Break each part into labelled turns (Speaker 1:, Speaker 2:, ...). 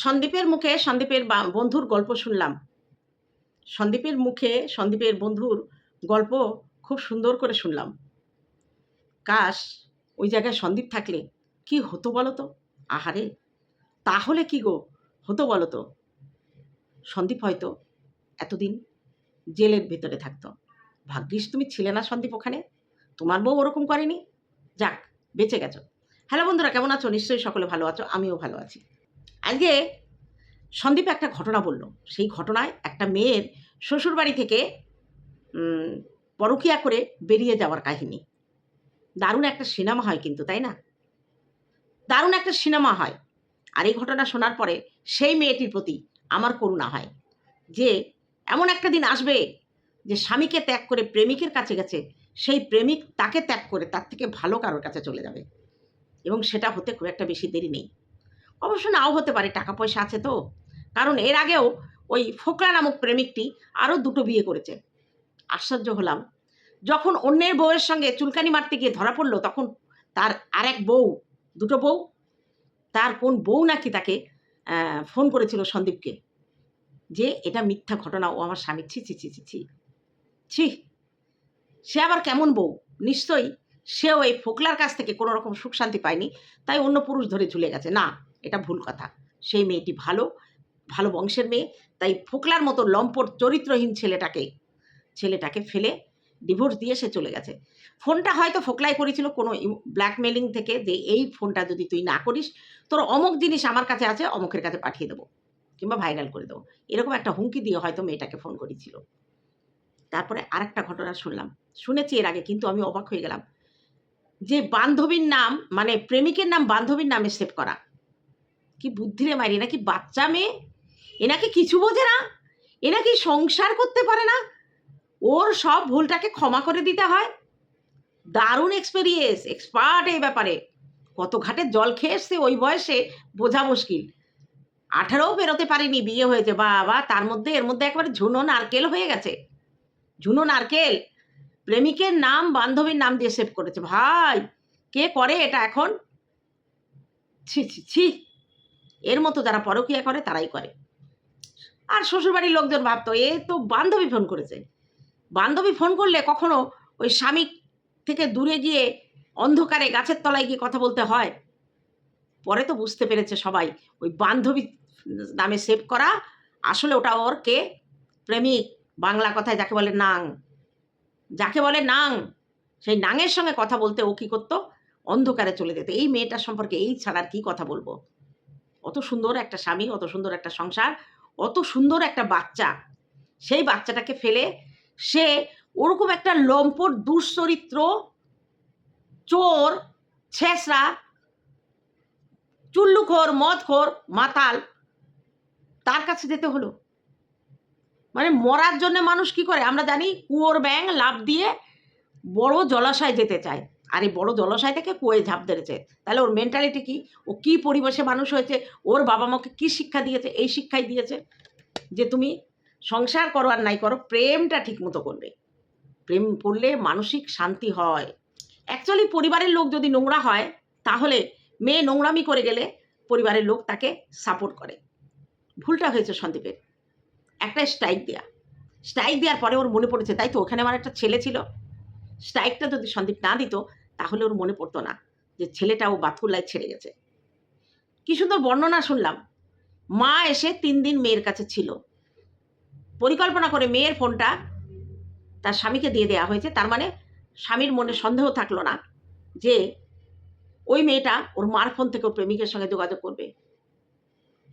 Speaker 1: সন্দীপের মুখে সন্দীপের বন্ধুর গল্প শুনলাম। সন্দীপের মুখে সন্দীপের বন্ধুর গল্প খুব সুন্দর করে শুনলাম। কাশ, ওই জায়গায় সন্দীপ থাকলে কি হতো বলো তো আহারে, তাহলে কি গো হতো বলো তো সন্দীপ হয়তো এতদিন জেলের ভেতরে থাকতো। ভাগ্যিস তুমি ছিলে না সন্দীপ ওখানে। তোমার বউ ওরকম করেনি। যাক, বেঁচে গেছো। হ্যালো বন্ধুরা, কেমন আছো? নিশ্চয়ই সকলে ভালো আছো, আমিও ভালো আছি। আজকে সন্দীপ একটা ঘটনা বলল। সেই ঘটনায় একটা মেয়ের শ্বশুরবাড়ি থেকে পরকীয়া করে বেরিয়ে যাওয়ার কাহিনী। দারুণ একটা সিনেমা হয় কিন্তু, তাই না? দারুণ একটা সিনেমা হয়। আর এই ঘটনা শোনার পরে সেই মেয়েটির প্রতি আমার করুণা হয়। যে এমন একটা দিন আসবে যে স্বামীকে ত্যাগ করে প্রেমিকের কাছে গেছে, সেই প্রেমিক তাকে ত্যাগ করে তার থেকে ভালো কারোর কাছে চলে যাবে। এবং সেটা হতে খুব একটা বেশি দেরি নেই। অবশ্য নাও হতে পারে টাকা পয়সা আছে তো। কারণ এর আগেও ওই ফোকলা নামক প্রেমিকটি আরও দুটো বিয়ে করেছে। আশ্চর্য হলাম। যখন অন্যের বউয়ের সঙ্গে চুলকানি মারতে গিয়ে ধরা পড়ল, তখন তার আরেক বউ, দুটো বউ, তার কোন বউ নাকি তাকে ফোন করেছিল সন্দীপকে, যে এটা মিথ্যা ঘটনা, ও আমার স্বামী ছি ছি ছি ছি। ছি, সে আবার কেমন বউ? নিশ্চয়ই সেও এই ফোকলার কাছ থেকে কোনো রকম সুখ শান্তি পায়নি, তাই অন্য পুরুষ ধরে ঝুলে গেছে। না, এটা ভুল কথা। সেই মেয়েটি ভালো ভালো বংশের মেয়ে, তাই ফোকলার মতো লম্পট চরিত্রহীন ছেলেটাকে ছেলেটাকে ফেলে ডিভোর্স দিয়ে সে চলে গেছে। ফোনটা হয়তো ফোকলাই করেছিল কোনো ব্ল্যাকমেলিং থেকে যে এই ফোনটা যদি তুই না করিস, তোর অমুক জিনিস আমার কাছে আছে, অমুকের কাছে পাঠিয়ে দেবো কিংবা ভাইরাল করে দেবো। এরকম একটা হুমকি দিয়ে হয়তো মেয়েটাকে ফোন করেছিল। তারপরে আরেকটা ঘটনা শুনলাম। শুনেছি এর আগে, কিন্তু আমি অবাক হয়ে গেলাম। যে বান্ধবীর নাম মানে প্রেমিকের নাম বান্ধবীর নামে সেভ করা। কি বুদ্ধি রে মারি নাকি বাচ্চা মেয়ে? এ নাকি কিছু বোঝে না? এ নাকি সংসার করতে পারে না? ওর সব ভুলটাকে ক্ষমা করে দিতে হয়। দারুণ এক্সপেরিয়েন্স এক্সপার্ট এই ব্যাপারে। কত ঘাটে জল খেয়ে এসছে ওই বয়সে, বোঝা মুশকিল। আঠারোও বেরোতে পারেনি, বিয়ে হয়েছে, বাবা, তার মধ্যে, এর মধ্যে একেবারে ঝুনো নারকেল হয়ে গেছে। ঝুনো নারকেল প্রেমিকের নাম, বান্ধবীর নাম দিয়ে সেভ করেছে। ভাই, কে করে এটা এখন? ছি ছি ছি। এর মতো যারা পরকিয়া করে, তারাই করে। আর শ্বশুরবাড়ির লোকজন ভাবতো, এ তো বান্ধবী ফোন করেছে। বান্ধবী ফোন করলে কখনো ওই স্বামী থেকে দূরে গিয়ে, অন্ধকারে গাছের তলায় গিয়ে কথা বলতে হয়? পরে তো বুঝতে পেরেছে সবাই, ওই বান্ধবী নামে সেভ করা, আসলে ওটা ওর কে? প্রেমিক, বাংলা কথায় যাকে বলে নাং। যাকে বলে নাং, সেই নাঙের সঙ্গে কথা বলতে ও কী করতো? অন্ধকারে চলে যেত। এই মেয়েটার সম্পর্কে এই ছাড়ার কি কথা বলব? অত সুন্দর একটা স্বামী, অত সুন্দর একটা সংসার, অত সুন্দর একটা বাচ্চা। সেই বাচ্চাটাকে ফেলে সে ওরকম একটা লম্পট, দুশ্চরিত্র, চোর, ছেঁচড়া, চুল্লুখোর, মদখোর, মাতাল তার কাছে যেতে হলো। মানে মরার জন্য মানুষ কি করে? আমরা জানি কুয়োর ব্যাং লাভ দিয়ে বড় জলাশয় যেতে চায়। আর এই বড় জলাশয় থেকে কুয়োয় ঝাঁপ ধরেছে। তাহলে ওর মেন্টালিটি কি? ও কি পরিবেশে মানুষ হয়েছে? ওর বাবা মাকে কি শিক্ষা দিয়েছে? এই শিক্ষাই দিয়েছে যে তুমি সংসার করো আর নাই করো, প্রেমটা ঠিক মতো করবে। প্রেম করলে মানসিক শান্তি হয়। অ্যাকচুয়ালি পরিবারের লোক যদি নোংরা হয়, তাহলে মেয়ে নোংরামি করে গেলে পরিবারের লোক তাকে সাপোর্ট করে। ভুলটা হয়েছে সন্দীপের। একটা স্ট্রাইক দেয়া। স্ট্রাইক দেওয়ার পরে ওর মনে পড়েছে, তাই তো, ওখানে আমার একটা ছেলে ছিল। স্ট্রাইকটা যদি সন্দীপ না দিত, তাহলে ওর মনে পড়তো না যে ছেলেটা ও বাথুল্লায় ছেড়ে গেছে। কি সুন্দর বর্ণনা শুনলাম। মা এসে তিন দিন মেয়ের কাছে ছিল। পরিকল্পনা করে মেয়ের ফোনটা তার স্বামীকে দিয়ে দেওয়া হয়েছে। তার মানে স্বামীর মনে সন্দেহ থাকল না যে ওই মেয়েটা ওর মার ফোন থেকে ওর প্রেমিকের সঙ্গে যোগাযোগ করবে।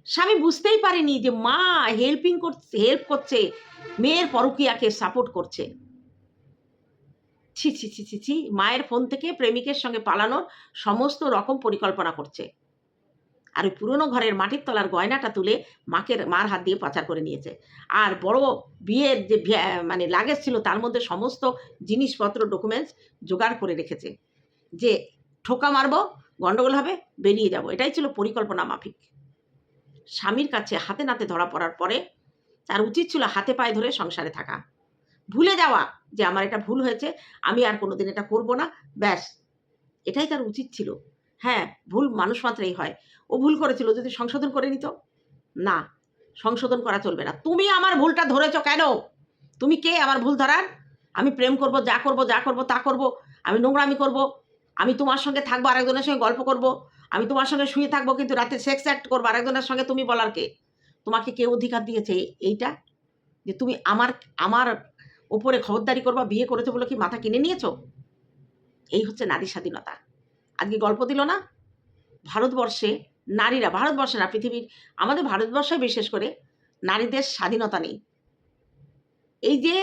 Speaker 1: স্বামী বুঝতেই পারেনি যে মা হেল্পিং করছে হেল্প করছে, মেয়ের পরকীয়াকে সাপোর্ট করছে। ছি ছি ছি ছি ছি, মায়ের ফোন থেকে প্রেমিকের সঙ্গে পালানোর সমস্ত রকম পরিকল্পনা করছে। আর ওই পুরনো ঘরের মাটির তলার গয়নাটা তুলে মাকে, মার হাত দিয়ে পাচার করে নিয়েছে। আর বড় বিয়ের যে মানে লাগেজ ছিল তার মধ্যে সমস্ত জিনিসপত্র ডকুমেন্টস জোগাড় করে রেখেছে। যে ঠোকা মারবো, গন্ডগোল হবে, বেরিয়ে যাব। এটাই ছিল পরিকল্পনা মাফিক। স্বামীর কাছে হাতে নাতে ধরা পড়ার পরে তার উচিত ছিল হাতে পায়ে ধরে সংসারে থাকা। ভুলে যাওয়া যে আমার এটা ভুল হয়েছে, আমি আর কোনোদিন এটা করব না, ব্যাস। এটাই তার উচিত ছিল। হ্যাঁ ভুল মানুষ মাত্রই হয়। ও ভুল করেছিল, যদি সংশোধন করে নিত? না, সংশোধন করা চলবে না। তুমি আমার ভুলটা ধরেছ কেন? তুমি কে আমার ভুল ধরার? আমি প্রেম করব, যা করব যা করব, তা করব। আমি নোংরামি করব। আমি তোমার সঙ্গে থাকব, আরেকজনের সঙ্গে গল্প করব। আমি তোমার সঙ্গে শুয়ে থাকব কিন্তু রাতে সেক্স অ্যাক্ট করব। আরেকজনের সঙ্গে তুমি বলার কে? তোমাকে কে অধিকার দিয়েছে এইটা? যে তুমি আমার আমার ওপরে খবরদারি করবা, বিয়ে করেছ বলে কি মাথা কিনে নিয়েছো? এই হচ্ছে নারী স্বাধীনতা। আজকে গল্প দিল না? ভারতবর্ষে নারীরা ভারতবর্ষে না, পৃথিবীর আমাদের ভারতবর্ষে বিশেষ করে নারীদের স্বাধীনতা নেই। এই যে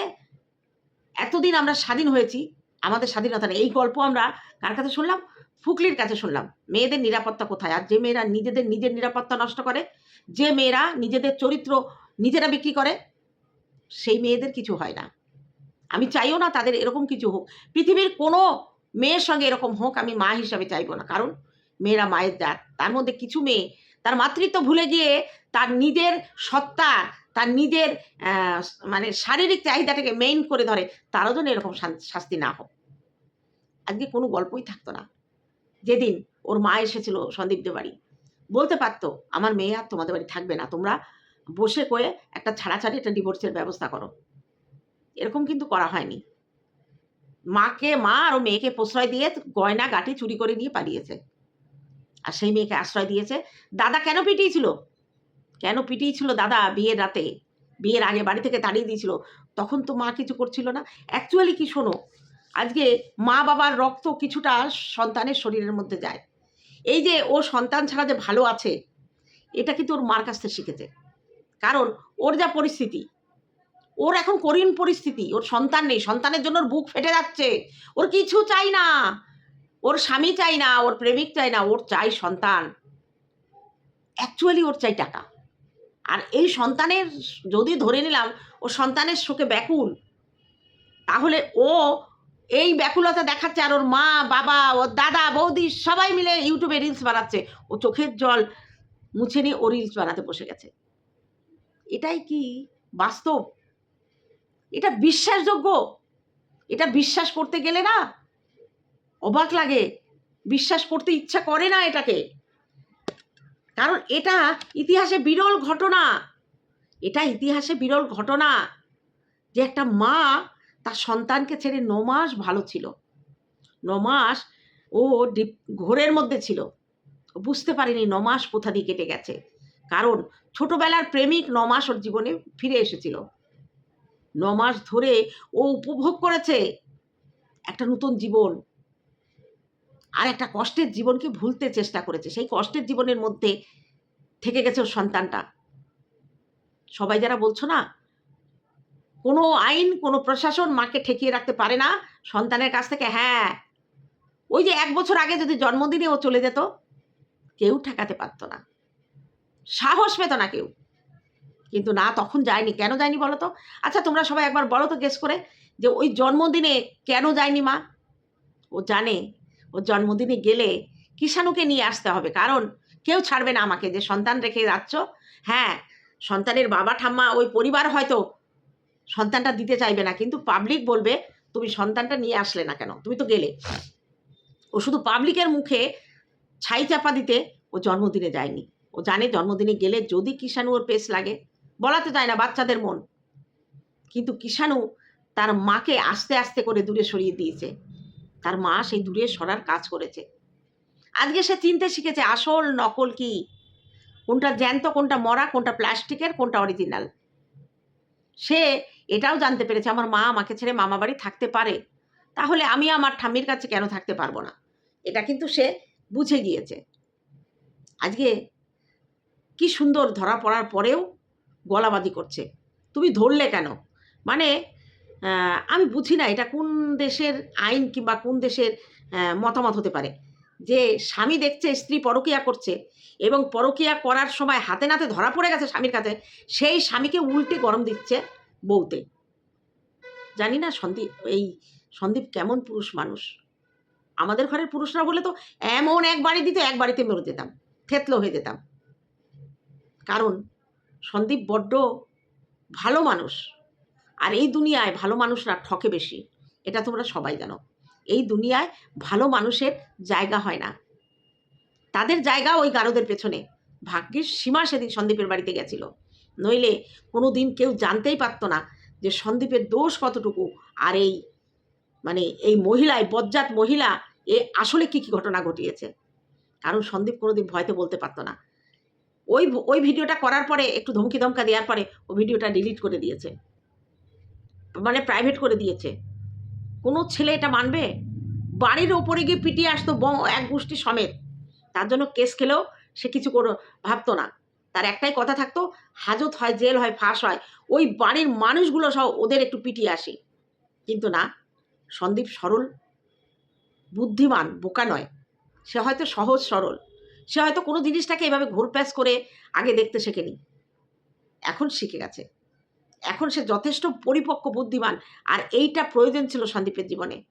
Speaker 1: এতদিন আমরা স্বাধীন হয়েছি, আমাদের স্বাধীনতা নেই। এই গল্প আমরা কার কাছে শুনলাম? ফুকলির কাছে শুনলাম, মেয়েদের নিরাপত্তা কোথায়? আর যে মেয়েরা নিজেদের নিজের নিরাপত্তা নষ্ট করে, যে মেয়েরা নিজেদের চরিত্র নিজেরা বিক্রি করে, সেই মেয়েদের কিছু হয় না। আমি চাইও না তাদের এরকম কিছু হোক। পৃথিবীর কোনো মেয়ের সঙ্গে এরকম হোক আমি মা হিসাবে চাইব না। কারণ মেয়েরা মায়ের জাত। তার মধ্যে কিছু মেয়ে, তার মাতৃত্ব ভুলে গিয়ে তার নিজের সত্তা, তার নিজের মানে শারীরিক চাহিদাটাকে মেইন করে ধরে, তারও যেন এরকম শাস্তি না হোক। আজকে কোনো গল্পই থাকতো না। যেদিন ওর মা এসেছিল সন্দীপদের বাড়ি, বলতে পারতো, আমার মেয়ে আর তোমাদের বাড়ি থাকবে না, তোমরা বসে কয়ে একটা ছাড়াছাড়ি, একটা ডিভোর্সের ব্যবস্থা করো। এরকম কিন্তু করা হয়নি। মাকে, মা আর মেয়েকে প্রশ্রয় দিয়ে গয়না গাটি চুরি করে নিয়ে পালিয়েছে। আর সেই মেয়েকে আশ্রয় দিয়েছে। দাদা কেন পিটিয়েছিল? কেন পিটিয়েছিল দাদা বিয়ের রাতে? বিয়ের আগে বাড়ি থেকে তাড়িয়ে দিয়েছিল। তখন তো মা কিছু করছিল না। অ্যাকচুয়ালি কি শোনো আজকে মা বাবার রক্ত কিছুটা সন্তানের শরীরের মধ্যে যায়। এই যে ও সন্তান ছাড়া যে ভালো আছে, এটা কিন্তু ওর মার কাছ থেকে শিখেছে। কারণ ওর যা পরিস্থিতি, ওর এখন করীন পরিস্থিতি, ওর সন্তান নেই, সন্তানের জন্য ওর বুক ফেটে যাচ্ছে, ওর কিছু চাই না, ওর স্বামী চাই না, ওর প্রেমিক চাই না, ওর চাই সন্তান। অ্যাকচুয়ালি ওর চাই টাকা। আর এই সন্তানের যদি ধরে নিলাম, ও সন্তানের শোকে ব্যাকুল, তাহলে ও এই ব্যাকুলতা দেখাচ্ছে আর ওর মা, বাবা, ওর দাদা, বৌদি সবাই মিলে ইউটিউবে রিলস বানাচ্ছে। ও চোখের জল মুছে নিয়ে ও রিলস বানাতে বসে গেছে। এটাই কি বাস্তব? এটা বিশ্বাসযোগ্য? এটা বিশ্বাস করতে গেলে না অবাক লাগে। বিশ্বাস করতে ইচ্ছা করে না এটাকে। কারণ এটা ইতিহাসে বিরল ঘটনা। এটা ইতিহাসে বিরল ঘটনা যে একটা মা তার সন্তানকে ছেড়ে ন মাস ভালো ছিল। ন মাস ও ডিপ, ঘোরের মধ্যে ছিল। বুঝতে পারেনি ন মাস কোথা দিয়ে কেটে গেছে। কারণ ছোটবেলার প্রেমিক ন মাস ওর জীবনে ফিরে এসেছিল। ন মাস ধরে ও উপভোগ করেছে একটা নতুন জীবন। আর একটা কষ্টের জীবনকে ভুলতে চেষ্টা করেছে। সেই কষ্টের জীবনের মধ্যে থেকে গেছে ওর সন্তানটা। সবাই যারা বলছো না কোনো আইন, কোনো প্রশাসন মাকে ঠেকিয়ে রাখতে পারে না। সন্তানের কাছ থেকে হ্যাঁ। ওই যে এক বছর আগে যদি জন্মদিনে ও চলে যেত, কেউ ঠেকাতে পারতো না। সাহস পেত না কেউ। কিন্তু না, তখন যায়নি। কেন যায়নি বলো তো? আচ্ছা তোমরা সবাই একবার বলো তো গেস করে যে ওই জন্মদিনে কেন যায়নি মা? ও জানে। ও জন্মদিনে গেলে কিষাণুকে নিয়ে আসতে হবে। কারণ কেউ ছাড়বে না আমাকে। যে সন্তান রেখে যাচ্ছ হ্যাঁ সন্তানের বাবা ঠাম্মা ওই পরিবার হয়তো সন্তানটা দিতে চাইবে না কিন্তু পাবলিক বলবে তুমি সন্তানটা নিয়ে আসলে না কেন? তুমি তো গেলে। ও শুধু পাবলিকের মুখে ছাই চাপা দিতে ও জন্মদিনে যায়নি। ও জানে জন্মদিনে গেলে যদি কিষাণু ওর পেস লাগে বলাতে যায় না বাচ্চাদের মন। কিন্তু কিষাণু তার মাকে আস্তে আস্তে করে দূরে সরিয়ে দিয়েছে। তার মা সেই দূরে সরার কাজ করেছে। আজকে সে চিনতে শিখেছে আসল নকল কি। কোনটা জ্যান্ত কোনটা মরা কোনটা প্লাস্টিকের কোনটা অরিজিনাল সে এটাও জানতে পেরেছে, আমার মা আমাকে ছেড়ে মামা বাড়ি থাকতে পারে। তাহলে আমি আমার ঠাম্মির কাছে কেন থাকতে পারব না? এটা কিন্তু সে বুঝে গিয়েছে। আজকে কি সুন্দর ধরা পড়ার পরেও গলাবাজি করছে। তুমি ধরলে কেন? মানে আমি বুঝি না এটা কোন দেশের আইন কিংবা কোন দেশের মতামত হতে পারে। যে স্বামী দেখছে, স্ত্রী পরকিয়া করছে এবং পরকিয়া করার সময় হাতে নাতে ধরা পড়ে গেছে স্বামীর কাছে, সেই স্বামীকে উল্টে গরম দিচ্ছে বউতে। জানি না সন্দীপ, এই সন্দীপ কেমন পুরুষ মানুষ? আমাদের ঘরের পুরুষরা বলে তো এমন এক বাড়ি দিত, এক বাড়িতে মরে যেতাম, থেতলো হয়ে যেতাম। কারণ সন্দীপ বড্ড ভালো মানুষ, আর এই দুনিয়ায় ভালো মানুষরা ঠকে বেশি, এটা তোমরা সবাই জানো। এই দুনিয়ায় ভালো মানুষের জায়গা হয় না। তাদের জায়গা ওই গারদের পেছনে। ভাগ্যের সীমা সেদিন সন্দীপের বাড়িতে গেছিল। নইলে কোনো দিন কেউ জানতেই পারতো না যে সন্দীপের দোষ কতটুকু আর এই মানে এই মহিলায়, বজ্জাত মহিলা, এ আসলে কি কি ঘটনা ঘটিয়েছে। কারণ সন্দীপ কোনোদিন ভয়তে বলতে পারতো না। ওই ওই ভিডিওটা করার পরে, একটু ধমকি ধমকা দেওয়ার পরে, ও ভিডিওটা ডিলিট করে দিয়েছে। মানে প্রাইভেট করে দিয়েছে। কোনো ছেলে এটা মানবে? বাড়ির ওপরে গিয়ে পিটিয়ে আসতো এক গোষ্ঠী সমেত। তার জন্য কেস খেলেও সে কিছু করে, ভাবতো না। তার একটাই কথা থাকতো, হাজত হয়, জেল হয়, ফাঁস হয়। ওই বাড়ির মানুষগুলো সহ ওদের একটু পিটিয়ে আসে। কিন্তু না, সন্দীপ সরল বুদ্ধিমান, বোকা নয়। সে হয়তো সহজ সরল। সে হয়তো কোনো জিনিসটাকে এভাবে ঘোরপ্যাচ করে আগে দেখতে শেখেনি। এখন শিখে গেছে। এখন সে যথেষ্ট পরিপক্ক বুদ্ধিমান, আর এইটা প্রয়োজন ছিল সন্দীপের জীবনে।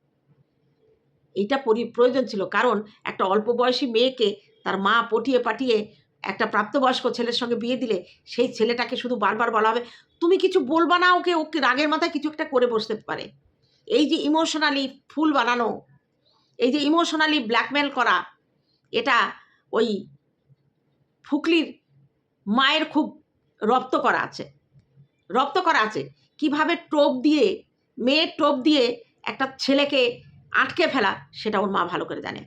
Speaker 1: এইটা পরি- প্রয়োজন ছিল। কারণ একটা অল্প বয়সী মেয়েকে তার মা পটিয়ে পাঠিয়ে একটা প্রাপ্তবয়স্ক ছেলের সঙ্গে বিয়ে দিলে সেই ছেলেটাকে শুধু বারবার বলা হবে, তুমি কিছু বলবা না ওকে ওকে রাগের মাথায় কিছু একটা করে বসতে পারে। এই যে ইমোশনালি ফুল বানানো, এই যে ইমোশনালি ব্ল্যাকমেল করা, এটা ওই ফুকলির মায়ের খুব রপ্ত করা আছে। রপ্ত করা আছে। কীভাবে টোপ দিয়ে, মেয়ের টোপ দিয়ে একটা ছেলেকে আটকে ফেলা, সেটা ওর মা ভালো করে জানে।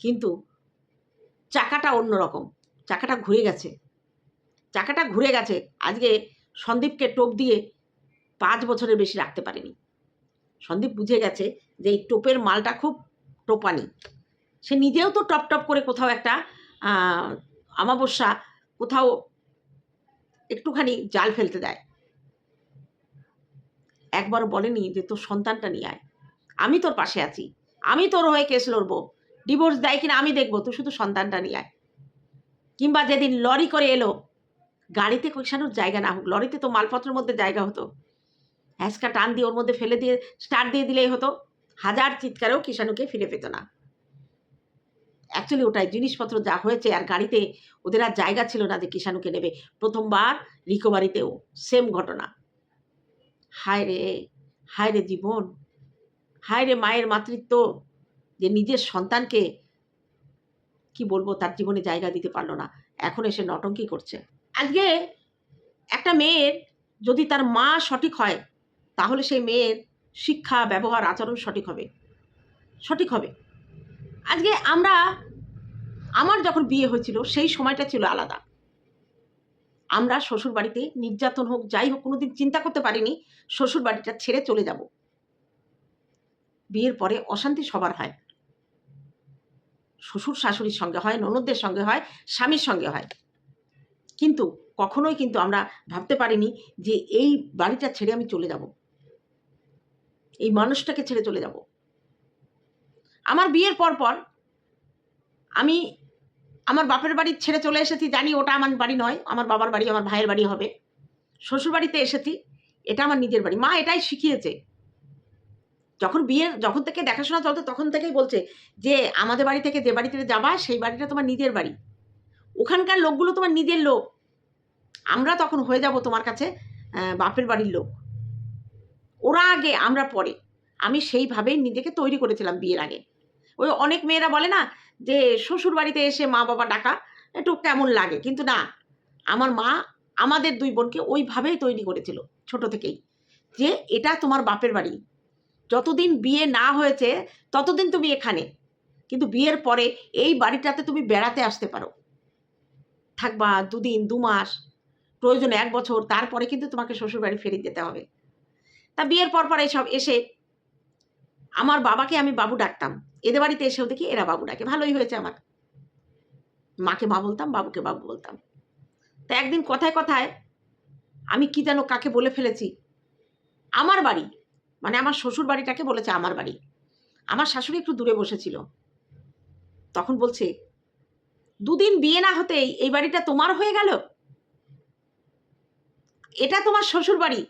Speaker 1: কিন্তু চাকাটা অন্যরকম। চাকাটা ঘুরে গেছে। চাকাটা ঘুরে গেছে। আজকে সন্দীপকে টোপ দিয়ে পাঁচ বছরের বেশি রাখতে পারেনি। সন্দীপ বুঝে গেছে যে এই টোপের মালটা খুব টোপানি। সে নিজেও তো টপ টপ করে কোথাও একটা আমাবস্যা কোথাও একটুখানি জাল ফেলতে দেয়। একবার বলেনি যে তোর সন্তানটা নিয়ে আয়। আমি তোর পাশে আছি। আমি তোর হয়ে কেস লড়বো। ডিভোর্স দেয় কিনা আমি দেখব, তুই শুধু সন্তানটা নিয়ে আয়। কিংবা যেদিন লরি করে এলো, গাড়িতে কোষানোর জায়গা না হোক, লরিতে তো মালপত্রের মধ্যে জায়গা হতো। হ্যাঁচকা টান দিয়ে ওর মধ্যে ফেলে দিয়ে, স্টার্ট দিয়ে দিলেই হতো। হাজার চিৎকারেও কিষাণুকে ফিরে পেত না। অ্যাকচুয়ালি ওটাই, জিনিসপত্র যা হয়েছে আর গাড়িতে ওদের আর জায়গা ছিল না যে কিষাণুকে নেবে। প্রথমবার রিকভারিতেও সেম ঘটনা। হায় রে হায় রে জীবন হায় রে মায়ের মাতৃত্ব। নিজের সন্তানকে, কি বলব, তার জীবনে জায়গা দিতে পারল না। এখন এসে নটঙ্কি করছে। আজকে একটা মেয়ের যদি তার মা সঠিক হয়, তাহলে সেই মেয়ের শিক্ষা, ব্যবহার, আচরণ সঠিক হবে। সঠিক হবে। আজকে আমরা, আমার যখন বিয়ে হয়েছিল, সেই সময়টা ছিল আলাদা। আমরা শ্বশুর বাড়িতে নির্যাতন হোক, যাই হোক, কোনোদিন চিন্তা করতে পারিনি শ্বশুর বাড়িটা ছেড়ে চলে যাব। বিয়ের পরে অশান্তি সবার হয়। শ্বশুর শাশুড়ির সঙ্গে হয়, ননদদের সঙ্গে হয়, স্বামীর সঙ্গে হয়। কিন্তু কখনোই কিন্তু আমরা ভাবতে পারিনি যে এই বাড়িটা ছেড়ে আমি চলে যাব। এই মানুষটাকে ছেড়ে চলে যাব। আমার বিয়ের পর পর আমি আমার বাপের বাড়ি ছেড়ে চলে এসেছি, জানি ওটা আমার বাড়ি নয়, আমার বাবার বাড়ি, আমার ভাইয়ের বাড়ি হবে। শ্বশুর বাড়িতে এসেছি, এটা আমার নিজের বাড়ি। মা এটাই শিখিয়েছে। যখন বিয়ের, যখন থেকে দেখাশোনা চলতো তখন থেকেই বলছে যে, আমাদের বাড়ি থেকে যে বাড়িতে যাবা, সেই বাড়িটা তোমার নিজের বাড়ি। ওখানকার লোকগুলো তোমার নিজের লোক। আমরা তখন হয়ে যাব তোমার কাছে বাপের বাড়ির লোক। ওরা আগে, আমরা পরে। আমি সেইভাবেই নিজেকে তৈরি করেছিলাম বিয়ের আগে। ওই অনেক মেয়েরা বলে না যে, শ্বশুর বাড়িতে এসে মা বাবা ডাকা, একটু কেমন লাগে? কিন্তু না। আমার মা আমাদের দুই বোনকে ওইভাবেই তৈরি করেছিল ছোট থেকেই। যে, এটা তোমার বাপের বাড়ি। যতদিন বিয়ে না হয়েছে, ততদিন তুমি এখানে। কিন্তু বিয়ের পরে এই বাড়িটাতে তুমি বেড়াতে আসতে পারো। থাকবা দুদিন, দু মাস, প্রয়োজন এক বছর, তারপরে কিন্তু তোমাকে শ্বশুর বাড়ি ফেরত যেতে হবে। তা বিয়ের পর পর এইসব এসে আমার বাবাকে আমি বাবু ডাকতাম। এদের বাড়িতে এসেও দেখি এরা বাবু ডাকে। ভালোই হয়েছে আমার। মাকে মা বলতাম, বাবুকে বাবু বলতাম। তা একদিন কথায় কথায় আমি কি যেন কাকে বলে ফেলেছি, আমার বাড়ি মানে আমার শ্বশুর বাড়িটাকে বলেছে আমার বাড়ি। আমার শাশুড়ি একটু দূরে বসেছিল। তখন বলছে, দুদিন বিয়ে না হতেই এই বাড়িটা তোমার হয়ে গেল? এটা তোমার শ্বশুর বাড়ি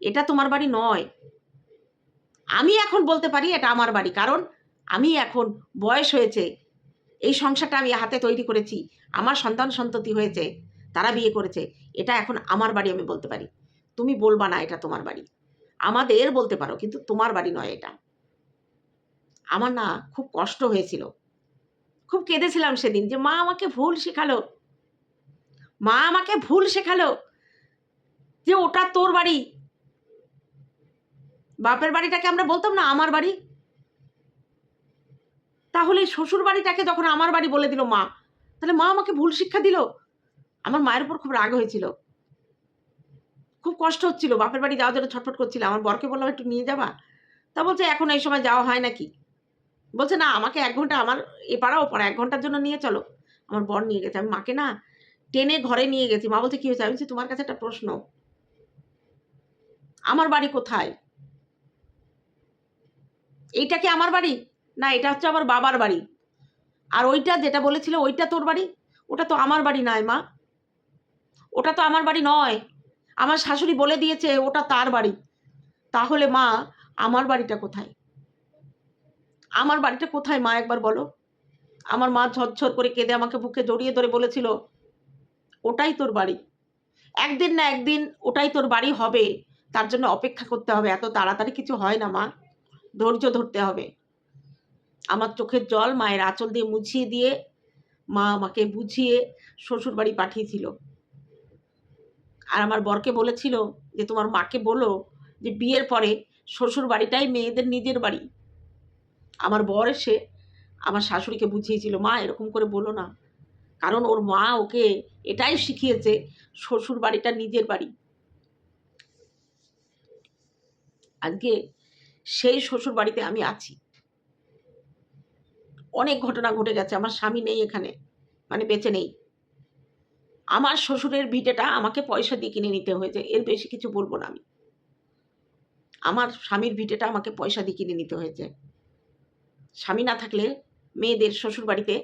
Speaker 1: এটা তোমার বাড়ি নয়। আমি এখন বলতে পারি এটা আমার বাড়ি, কারণ আমি এখন বয়স হয়েছে, এই সংসারটা আমি হাতে তৈরি করেছি, আমার সন্তান সন্ততি হয়েছে, তারা বিয়ে করেছে, এটা এখন আমার বাড়ি আমি বলতে পারি। তুমি বলবা না এটা তোমার বাড়ি। আমাদের বলতে পারো, কিন্তু তোমার বাড়ি নয় এটা। আমার না খুব কষ্ট হয়েছিল। খুব কেঁদেছিলাম সেদিন যে মা আমাকে ভুল শেখালো। মা আমাকে ভুল শেখালো যে ওটা তোর বাড়ি। বাপের বাড়িটাকে আমরা বলতাম না, আমার বাড়ি। তাহলে শ্বশুর বাড়িটাকে যখন আমার বাড়ি বলে দিল মা, তাহলে মা আমাকে ভুল শিক্ষা দিল। আমার মায়ের উপর খুব রাগ হয়েছিল। খুব কষ্ট হচ্ছিল বাপের বাড়ি যাওয়ার জন্য ছটফট করছিল আমার বরকে বললাম একটু নিয়ে যাবা? তা বলছে এখন এই সময় যাওয়া হয় নাকি? বলছে না আমাকে এক ঘণ্টা আমার এ পাড়া ও এক ঘণ্টার জন্য নিয়ে চলো। আমার বর নিয়ে গেছে আমি মাকে না টেনে ঘরে নিয়ে গেছি। মা বলছে কী হয়েছে? আমি বলছি, তোমার কাছে একটা প্রশ্ন। আমার বাড়ি কোথায়? এইটা কি আমার বাড়ি? না এটা হচ্ছে আমার বাবার বাড়ি। আর ওইটা যেটা বলেছিল ওইটা তোর বাড়ি? ওটা তো আমার বাড়ি নয় মা। ওটা তো আমার বাড়ি নয়। আমার শাশুড়ি বলে দিয়েছে, ওটা তার বাড়ি। তাহলে মা, আমার বাড়িটা কোথায়? আমার বাড়িটা কোথায়, মা, একবার বলো? আমার মা ঝরঝর করে কেঁদে আমাকে বুকে জড়িয়ে ধরে বলেছিল, ওটাই তোর বাড়ি। একদিন না একদিন ওটাই তোর বাড়ি হবে। তার জন্য অপেক্ষা করতে হবে। এত তাড়াতাড়ি কিছু হয় না, মা। ধৈর্য ধরতে হবে। আমার চোখের জল মায়ের আঁচল দিয়ে মুছিয়ে দিয়ে মা আমাকে বুঝিয়ে শ্বশুর বাড়ি পাঠিয়েছিল। আর আমার বরকে বলেছিল যে তোমার মাকে বলো যে বিয়ের পরে শ্বশুর বাড়িটাই মেয়েদের নিজের বাড়ি। আমার বর এসে আমার শাশুড়িকে বুঝিয়েছিল, মা, এরকম করে বলো না। কারণ ওর মা ওকে এটাই শিখিয়েছে শ্বশুর বাড়িটা নিজের বাড়ি। আজকে সেই শ্বশুর বাড়িতে আমি আছি। অনেক ঘটনা ঘটে গেছে, আমার স্বামী নেই এখানে মানে বেঁচে নেই। আমার শ্বশুরের ভিটেটা আমাকে পয়সা দিয়ে কিনে নিতে হয়েছে, এর বেশি কিছু বলব না আমি। আমার স্বামীর ভিটেটা আমাকে পয়সা দিয়ে কিনে নিতে হয়েছে। স্বামী না থাকলে মেয়েদের শ্বশুর বাড়িতে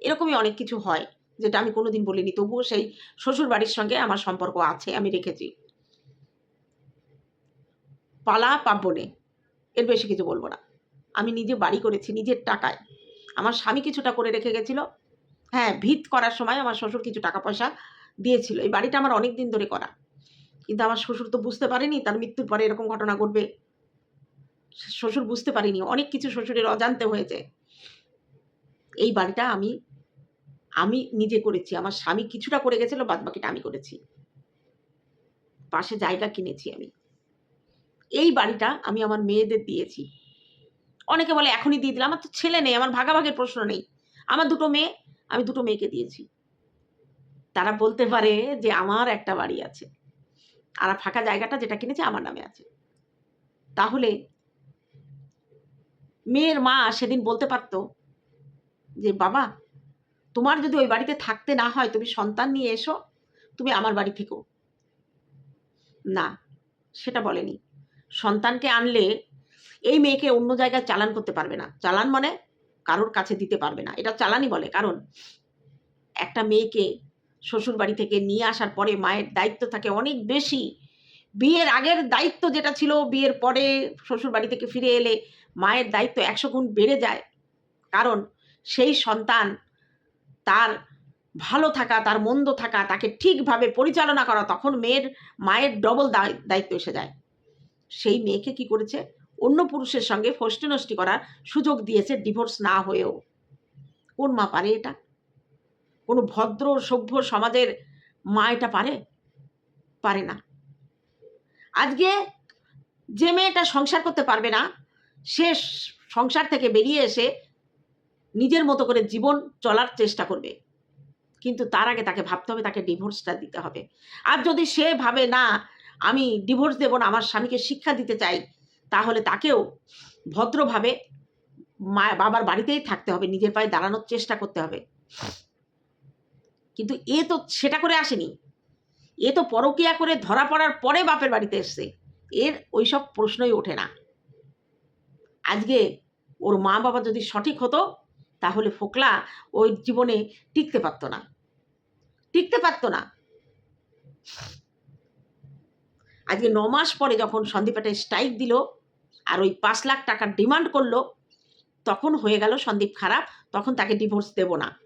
Speaker 1: এরকমই অনেক কিছু হয়, যেটা আমি কোনোদিন বলিনি, তবুও সেই শ্বশুর বাড়ির সঙ্গে আমার সম্পর্ক আছে, আমি রেখেছি। পালা পাব্বনে এর বেশি কিছু বলব না। আমি নিজে বাড়ি করেছি, নিজের টাকায়। আমার স্বামী কিছুটা করে রেখে গেছিল। হ্যাঁ ভিত করার সময় আমার শ্বশুর কিছু টাকা পয়সা দিয়েছিল। এই বাড়িটা আমার অনেক দিন ধরে করা। কিন্তু আমার শ্বশুর তো বুঝতে পারেনি, তার মৃত্যুর পরে এরকম ঘটনা ঘটবে। শ্বশুর বুঝতে পারিনি, অনেক কিছু শ্বশুরের অজান্তে হয়েছে। এই বাড়িটা আমি আমি নিজে করেছি, আমার স্বামী কিছুটা করে গেছিল বাদ বাকিটা আমি করেছি। পাশে জায়গা কিনেছি আমি। এই বাড়িটা আমি আমার মেয়েদের দিয়েছি। অনেকে বলে, এখনই দিয়ে দিলাম আমার তো ছেলে নেই, আমার ভাগাভাগের প্রশ্ন নেই। আমার দুটো মেয়ে, আমি দুটো মেয়েকে দিয়েছি। তারা বলতে পারে যে আমার একটা বাড়ি আছে। আর ফাঁকা জায়গাটা যেটা কিনেছে আমার নামে আছে। তাহলে মেয়ের মা সেদিন বলতে পারতো যে, বাবা, তোমার যদি ওই বাড়িতে থাকতে না হয়, তুমি সন্তান নিয়ে এসো, তুমি আমার বাড়ি থেকো। না, সেটা বলেনি। সন্তানকে আনলে এই মেয়েকে অন্য জায়গায় চালান করতে পারবে না। চালান মানে কারোর কাছে দিতে পারবে না। এটা চালানই বলে। কারণ একটা মেয়েকে শ্বশুর বাড়ি থেকে নিয়ে আসার পরে মায়ের দায়িত্ব থাকে অনেক বেশি। বিয়ের আগের দায়িত্ব যেটা ছিল, বিয়ের পরে শ্বশুর বাড়ি থেকে ফিরে এলে মায়ের দায়িত্ব একশো গুণ বেড়ে যায়। কারণ সেই সন্তান তার ভালো থাকা, তার মন্দ থাকা, তাকে ঠিকভাবে পরিচালনা করা, তখন মেয়ের, মায়ের ডবল দায়িত্ব এসে যায়। সেই মেয়েকে কি করেছে? অন্য পুরুষের সঙ্গে ফষ্টি নষ্টি করার সুযোগ দিয়েছে ডিভোর্স না হয়েও। কোন মা পারে এটা? কোনো ভদ্র, সভ্য সমাজের মা এটা পারে? পারে না। আজকে যে মেয়েটা সংসার করতে পারবে না, সে সংসার থেকে বেরিয়ে এসে নিজের মতো করে জীবন চলার চেষ্টা করবে। কিন্তু তার আগে তাকে ভাবতে হবে, তাকে ডিভোর্সটা দিতে হবে। আর যদি সে ভাবে, না, আমি ডিভোর্স দেব না, আমার স্বামীকে শিক্ষা দিতে চাই, তাহলে তাকেও ভদ্রভাবে মা, বাবার বাড়িতেই থাকতে হবে, নিজের পায়ে দাঁড়ানোর চেষ্টা করতে হবে। কিন্তু এ তো সেটা করে আসেনি। এ তো পরকিয়া করে ধরা পড়ার পরে বাপের বাড়িতে এসছে। এর ওইসব প্রশ্নই ওঠে না। আজকে ওর মা বাবা যদি সঠিক হতো, তাহলে ফোকলা ওই জীবনে টিকতে পারতো না। টিকতে পারতো না। আজকে ন মাস পরে যখন সন্দীপ একটা স্ট্রাইক দিল আর ওই পাঁচ লাখ টাকার ডিমান্ড করল, তখন হয়ে গেল সন্দীপ খারাপ, তখন তাকে ডিভোর্স দেব না।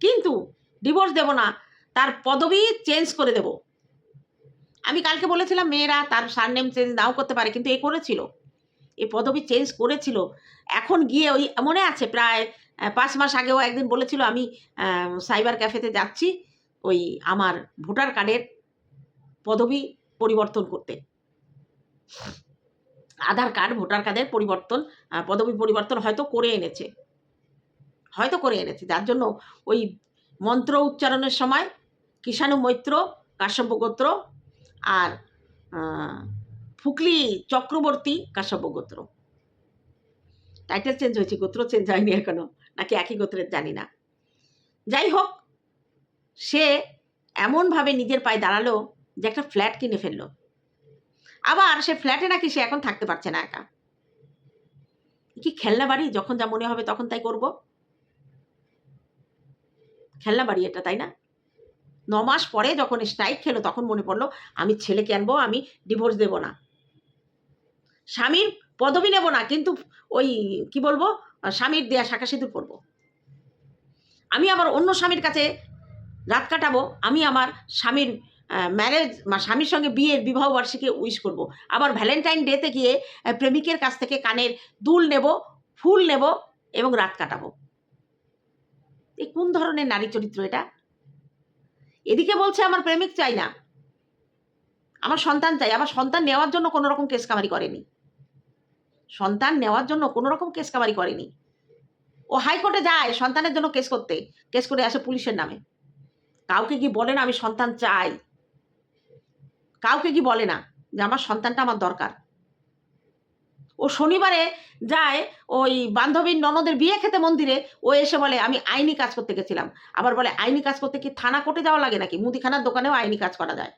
Speaker 1: কিন্তু ডিভোর্স দেব না, তার পদবি চেঞ্জ করে দেব। আমি কালকে বলেছিলাম, মেয়েরা তার সারনেম চেঞ্জ নাও করতে পারে, কিন্তু এ করেছিল। এ পদবি চেঞ্জ করেছিল। এখন গিয়ে ওই মনে আছে প্রায় পাঁচ মাস আগেও একদিন বলেছিল, আমি সাইবার ক্যাফেতে যাচ্ছি, ওই আমার ভোটার কার্ডের পদবি পরিবর্তন করতে। আধার কার্ড ভোটার কার্ডের পরিবর্তন পদবি পরিবর্তন হয়তো করে এনেছে। হয়তো করে এনেছে, যার জন্য ওই মন্ত্র উচ্চারণের সময় কিষাণু মৈত্র কাশ্যপ গোত্র আর ফুকলি চক্রবর্তী কাশ্যপ গোত্র টাইটেল চেঞ্জ হয়েছে, গোত্র চেঞ্জ হয়নি এখনও, নাকি একই গোত্রের জানি না। যাই হোক, সে এমনভাবে নিজের পায়ে দাঁড়াল যে একটা ফ্ল্যাট কিনে ফেলল। আবার সে ফ্ল্যাটে নাকি সে এখন থাকতে পারছে না একা। কি খেলনা বাড়ি যখন যা মনে হবে তখন তাই করব? খেলনা বাড়ি এটা, তাই না? ন মাস পরে যখন স্ট্রাইক খেলো, তখন মনে পড়ল, আমি ছেলেকে আনব, আমি ডিভোর্স দেব না। স্বামীর পদবি নেব না, কিন্তু ওই, কি বলব, স্বামীর দেয়া শাখা সিঁদুর পরবো। আমি আবার অন্য স্বামীর কাছে রাত কাটাবো, আমি আমার স্বামীর ম্যারেজ স্বামীর সঙ্গে বিয়ের বিবাহ বার্ষিকী উইশ করব। আবার ভ্যালেন্টাইন ডেতে গিয়ে প্রেমিকের কাছ থেকে কানের দুল নেব, ফুল নেব এবং রাত কাটাবো। এই কোন ধরনের নারী চরিত্র এটা? এদিকে বলছে, আমার প্রেমিক চাই না। আমার সন্তান চাই। আমার সন্তান নেওয়ার জন্য কোনো রকম কেস কামারি করেনি। সন্তান নেওয়ার জন্য কোনো রকম কেস কামারি করেনি। ও হাইকোর্টে যায় সন্তানের জন্য কেস করতে। কেস করে আসে পুলিশের নামে। কাউকে কি বলে না, আমি সন্তান চাই কাউকে কি বলে না যে, আমার সন্তানটা আমার দরকার ও শনিবারে যায় ওই বান্ধবীর ননদের বিয়ে খেতে মন্দিরে, ও এসে বলে, আমি আইনি কাজ করতে গেছিলাম। আবার বলে, আইনি কাজ করতে কি থানা কোর্টে যাওয়া লাগে নাকি? মুদিখানার দোকানেও আইনি কাজ করা যায়।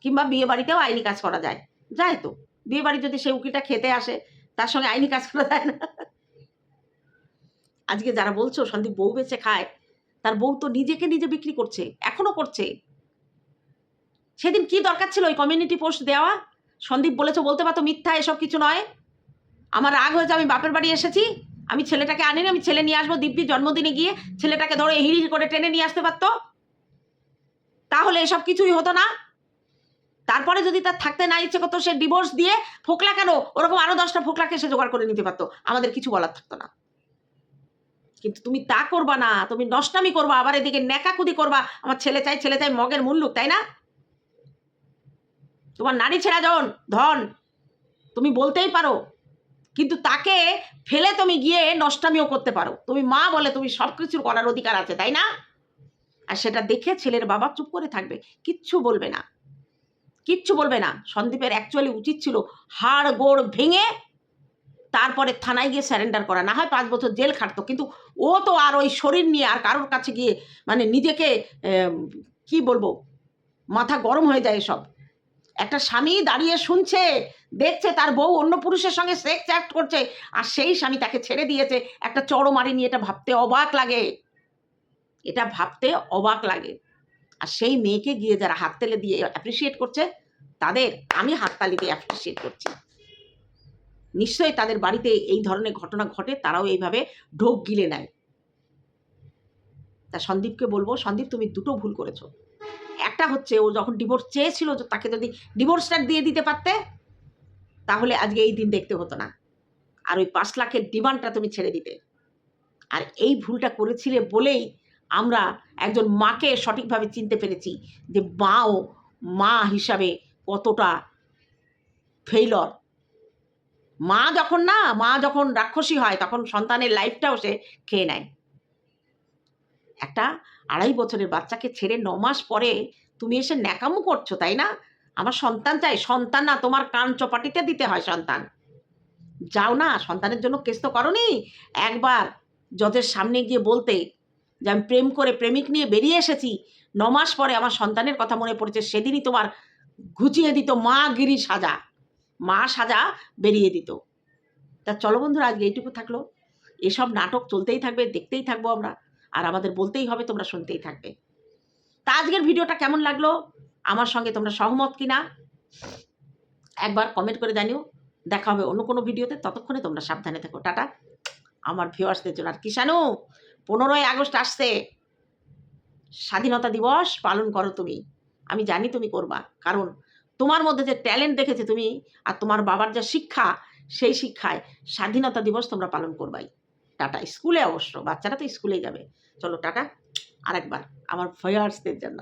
Speaker 1: কিংবা বিয়ে বাড়িতেও আইনি কাজ করা যায়। যায় তো। বিয়ে বাড়ি যদি সে উকিলটা খেতে আসে, তার সঙ্গে আইনি কাজ করা যায় না। আজকে যারা বলছো, সন্দীপ বউ বেচে খায়, তার বউ তো নিজেকে নিজে বিক্রি করছে, এখনও করছে। সেদিন কি দরকার ছিল ওই কমিউনিটি পোস্ট দেওয়া? সন্দীপ বলেছে, বলতে পারতো মিথ্যা, এসব কিছু নয়। আমার রাগ হয়েছে, আমি বাপের বাড়ি এসেছি। আমি ছেলেটাকে আনিনি, আমি ছেলে নিয়ে আসব দিব্যি জন্মদিনে গিয়ে ছেলেটাকে ধরে হিড় করে টেনে নিয়ে আসতে পারতো। তাহলে এসব কিছুই হতো না। তারপরে যদি তার থাকতে না ইচ্ছে করতো, সে ডিভোর্স দিয়ে ফোকলা কেন? ওরকম আরও দশটা ফোকলাকে সে জোগাড় করে নিতে পারতো। আমাদের কিছু বলার থাকতো না। কিন্তু তুমি তা করবা না, তুমি নষ্টামি করবা, আবার এদিকে নেকাকুদি করবা। আমার ছেলে চাই ছেলে চাই মগের মুল্লুক, তাই না? তোমার নারী ছেড়া জন, ধন, তুমি বলতেই পারো। কিন্তু তাকে ফেলে তুমি গিয়ে নষ্টামিও করতে পারো। তুমি মা বলে তুমি সব কিছুর করার অধিকার আছে, তাই না? আর সেটা দেখে ছেলের বাবা চুপ করে থাকবে, কিচ্ছু বলবে না। কিচ্ছু বলবে না। সন্দীপের অ্যাকচুয়ালি উচিত ছিল হাড় গোড় ভেঙে তারপরে থানায় গিয়ে স্যারেন্ডার করা, না হয় পাঁচ বছর জেল খাটতো। কিন্তু ও তো আর ওই শরীর নিয়ে আর কারোর কাছে গিয়ে মানে নিজেকে কি বলব, মাথা গরম হয়ে যায় এসব। একটা স্বামী দাঁড়িয়ে শুনছে, দেখছে তার বউ অন্য পুরুষের সঙ্গে সেক্স অ্যাক্ট করছে, আর সেই স্বামী তাকে ছেড়ে দিয়েছে। একটা চড়ো নিয়ে এটা ভাবতে অবাক লাগে। এটা ভাবতে অবাক লাগে। আর সেই মেয়েকে গিয়ে যারা হাততালি দিয়ে অ্যাপ্রিসিয়েট করছে, তাদের আমি হাততালি দিয়ে অ্যাপ্রিসিয়েট করছি। নিশ্চয়ই তাদের বাড়িতে এই ধরনের ঘটনা ঘটে, তারাও এইভাবে ঢোক গিলে নেয়। তা সন্দীপকে বলব, সন্দীপ তুমি দুটো ভুল করেছ। একটা হচ্ছে, ও যখন ডিভোর্স চেয়েছিল তাকে যদি ডিভোর্সটা দিয়ে দিতে পারতে, তাহলে আজকে এই দিন দেখতে হতো না। আর ওই পাঁচ লাখের ডিমান্ডটা তুমি ছেড়ে দিতে। আর এই ভুলটা করেছিলে বলেই আমরা একজন মাকে সঠিকভাবে চিনতে পেরেছি যে মাও মা হিসাবে কতটা ফেইলর মা যখন না, মা যখন রাক্ষসী হয়, তখন সন্তানের লাইফটাও সে খেয়ে নেয়। একটা আড়াই বছরের বাচ্চাকে ছেড়ে ন মাস পরে তুমি এসে ন্যাকামো করছ, তাই না? আমার সন্তান চাই, সন্তান না, তোমার কান চপাটিতে দিতে হয় সন্তান। যাও না, সন্তানের জন্য কেস তো করনি। একবার জজের সামনে গিয়ে বলতে যে, আমি প্রেম করে প্রেমিক নিয়ে বেরিয়ে এসেছি। ন মাস পরে আমার সন্তানের কথা মনে পড়েছে, সেদিনই তোমার ঘুচিয়ে দিত মা গিরি সাজা। মা সাজা বেরিয়ে দিত। তা চলো বন্ধুরা, আজকে এইটুকু থাকল। এসব নাটক চলতেই থাকবে, দেখতেই থাকব আমরা। আর আমাদের বলতেই হবে, তোমরা শুনতেই থাকবে। তা আজকের ভিডিওটা কেমন লাগল? আমার সঙ্গে তোমরা সহমত কিনা? একবার কমেন্ট করে জানিও। দেখা হবে অন্য কোনো ভিডিওতে। ততক্ষণে তোমরা সাবধানে থেকো। টাটা। আমার ভিউয়ার্সদের জন্য। আর কিষাণু, পনেরোই আগস্ট আসছে। স্বাধীনতা দিবস পালন করো তুমি। আমি জানি তুমি করবা। কারণ তোমার মধ্যে যে ট্যালেন্ট দেখেছে তুমি আর তোমার বাবার যা শিক্ষা, সেই শিক্ষায় স্বাধীনতা দিবস তোমরা পালন করবাই। টাটা। স্কুলে অবশ্য। বাচ্চারা তো স্কুলেই যাবে। চলো, টাটা। আরেকবার আমার ভয়ার্সদের জন্য।